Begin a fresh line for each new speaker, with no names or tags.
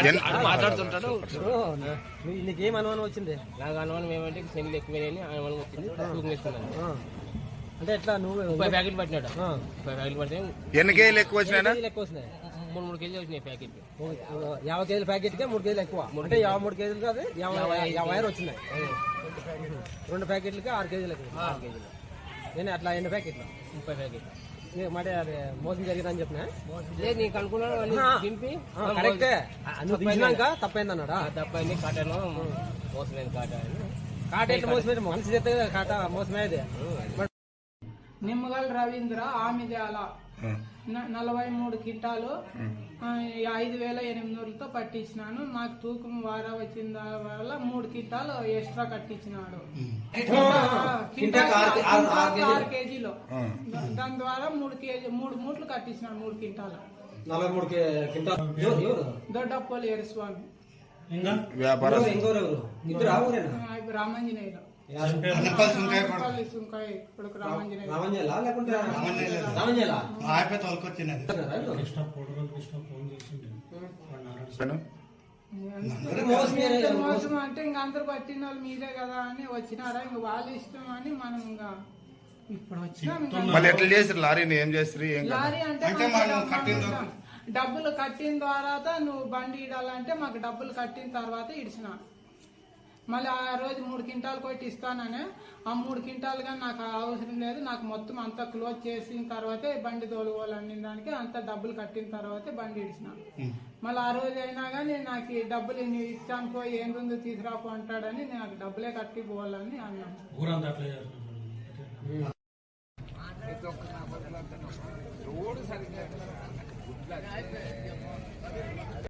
ఎన్-
మాట్లాడుతుంటాడు.
నీకేం అనుమానం వచ్చింది?
నాకు అనుమానం ఏమంటే శనిలు ఎక్కువైనాయని అనుమానం వచ్చింది.
ఆ. అంటే ఎట్లా నువ్వు
ముప్పై ప్యాకెట్ పట్టినాడు. ముప్పై ప్యాకెట్ పడితే
ఎన్ని కేజీలు ఎక్కువ వచ్చినాయనా
కేజీలు ఎక్కువ వస్తున్నాయి
మూడు మూడు కేజీలు వచ్చినాయి ప్యాకెట్
యాభై కేజీల ప్యాకెట్ కే మూడు కేజీలు ఎక్కువ. అంటే యాభై మూడు కేజీలు కాదు యాభై యాభై ఐదు వచ్చినాయి. రెండు ప్యాకెట్లకి ఆరు కేజీలు ఎక్కువ
ఆరు కేజీలు.
నేను అట్లా ఎన్ని ప్యాకెట్లు?
ముప్పై ప్యాకెట్
నీ మరి అది మోసం జరిగిందని చెప్పిన?
లేదు నీకు అనుకున్నాను వాళ్ళు దింపి.
కరెక్టే. నువ్వు తీసినాక తప్పైంది అన్నాడా
కాటాను మోసలేదు కాటా
కాట ఎట్లా మోసమే మనిషి చేస్తే కాట మోసమే అది.
నిమ్మగల్ రవీంద్ర ఆమిద్యాల న- నలభై మూడు కింటాలు ఐదు వేల ఎనిమిది వందలతో పట్టించినాను. నాకు తూకం వారా వచ్చిన దాని వల్ల మూడు కింటాలు ఎక్స్ట్రా కట్టించినాడు. ఆరు కేజీలు. దాని ద్వారా మూడు కేజీ మూడు మూట్లు కట్టించినాడు మూడు కింటాలు.
నలభై మూడు
దొడ్డప్పలు
వ్యాపార.
ఆ, ఇప్పుడు రామంజనేయులు. మోసం అంటే ఇంక అందరు పట్టిన వాళ్ళు మీరే కదా అని వచ్చినారా? ఇంక వాళ్ళ ఇష్టం అని మనం ఇంకా ఇప్పుడు వచ్చినాం
మళ్ళీ ఎట్లా చేసారు లారీని ఏం చేస్తారు
లారీ అంటే డబ్బులు- డబ్బులు కట్టిన తర్వాత నువ్వు బండి ఇడాలంటే మాకు డబ్బులు కట్టిన తర్వాత ఇడిచిన. మళ్ళీ ఆ రోజు మూడు క్వింటాలు కొట్టి ఇస్తానని. ఆ మూడు క్వింటాలు కానీ నాకు అవసరం లేదు. నాకు మొత్తం అంతా క్లోజ్ చేసిన తర్వాతే బండి తోలుకోవాలనే దానికి అంత డబ్బులు కట్టిన తర్వాతే బండి ఇడిచిన మళ్ళీ ఆ రోజు అయినా కానీ నాకు ఈ డబ్బులు నువ్వు ఇచ్చానుకో ఏందో తీసుకురాపో అంటాడని నాకు డబ్బులే కట్టి పోవాలని అన్నాను.